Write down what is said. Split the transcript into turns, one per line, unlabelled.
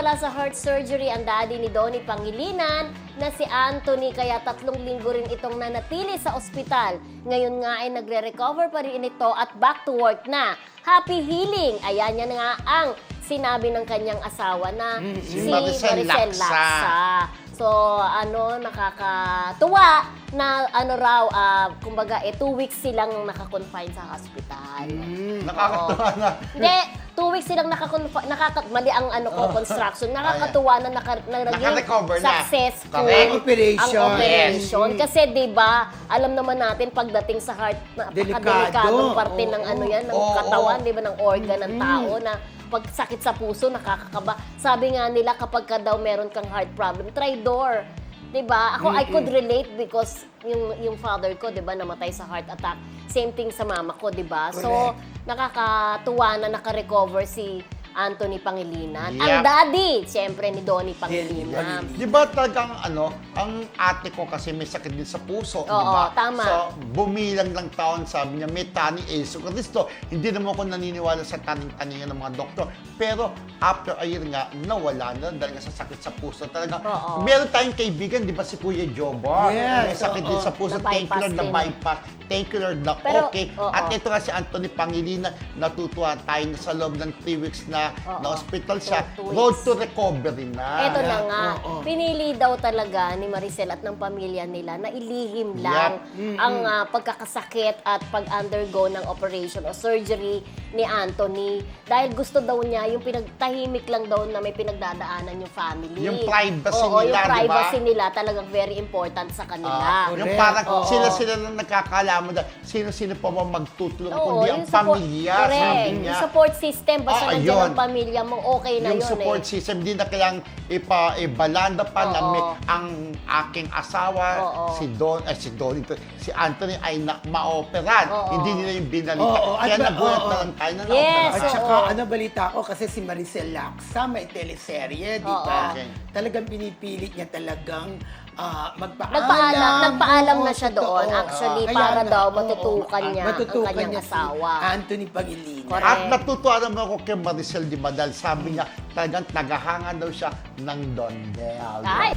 pala sa heart surgery ang daddy ni Donnie Pangilinan na si Anthony kaya tatlong linggo rin itong nanatili sa ospital. Ngayon nga ay nagre-recover pa rin ito at back to work na. Happy healing! Ayan yan nga ang sinabi ng kanyang asawa na si
Maricel
Maricel
Laksa.
Laksa. So, ano, nakakatuwa na ano raw, ah, kumbaga, eh, two weeks silang nakakonfine sa hospital.
Nakakatawa na.
Hindi, two weeks silang nakakonfine, nakaka, mali ang ano ko, construction. Nakakatuwa na, naka, na naging
Naka-recover na.
successful
Correct.
ang
Operation.
operation. Kasi, di ba, alam naman natin, pagdating sa heart,
Delikado.
napakadelikadong parte ng ano yan, ng
Oo.
katawan, di ba, ng organ ng tao na pag sakit sa puso, nakakakaba. Sabi nga nila, kapag ka daw meron kang heart problem, try door. 'Di ba? Ako, I could relate because yung yung father ko, 'di ba, namatay sa heart attack. Same thing sa mama ko, 'di ba? So, nakakatuwa na naka-recover si Anthony Pangilinan. Ang
Yep.
daddy, siyempre, ni Donnie Pangilinan.
Di ba talagang ano, ang ate ko kasi may sakit din sa puso, di
Oo,
ba?
tama.
So, bumilang ng taon, sabi niya, may tani Yesu Cristo. Hindi naman ako naniniwala sa taning-taningan ng mga doktor. Pero after a year nga, nawala na dahil nga sa sakit sa puso. Talagang,
Oo.
meron tayong kaibigan, di ba si Kuya Jobar?
Yes,
may sakit din
oo.
sa puso. Thank you Lord, na
bypass din.
bypass. Thank you Lord na
Pero,
okay.
oo.
At ito nga si Anthony Pangilinan, natutuwa tayo na sa loob ng 3 weeks na
Oo.
na hospital siya.
Two
Road
weeks.
to recovery na.
Eto na nga,
oo.
pinili daw talaga ni Maricel at ng pamilya nila na ilihim lang ang ah, pagkakasakit at pag-undergo ng operation o surgery ni Anthony. Dahil gusto daw niya, yung pinagtahimik lang daw na may pinagdadaanan yung family.
Yung privacy
Oo,
nila,
yung
di ba?
privacy nila talagang very important sa kanila.
Ah, yung
Correct.
parang
Oo.
sila-sila lang nagkakalaman na sino-sino pa ba magtutulong kundi ang
yung support-
pamilya,
correct.
sabi niya.
Yung support system, basta
Ah,
nandiyan
ayun.
ang pamilya mo, okay na
yung
yun
support
eh.
system, hindi na kailangang ipa, ibalanda pa na
Oo.
may, ang aking asawa,
Oo.
si Don, eh, si Don, si Anthony ay na, maoperan.
Oo.
Hindi nila yung binalita.
Oo, at
Kaya
ba-
nagulat
oo.
na lang tayo na
Yes,
naoperahan.
At
oo.
saka, ano balita ko, kasi si Maricel Laksa may teleserye, di ba?
Okay.
Talagang pinipilit niya talagang ah, magpaalam.
Nagpaalam, nagpaalam
Oo,
na siya
totoo.
doon, actually,
Kaya
para
nga,
daw
oo,
matutukan
oo,
niya ang
matutukan
kanyang
niya si
asawa.
Anthony Pangilinan.
Correct.
At natutuwa naman ako kay Maricel Di Badal. Sabi niya, talagang tagahanga daw siya ng Don Del.
Ay!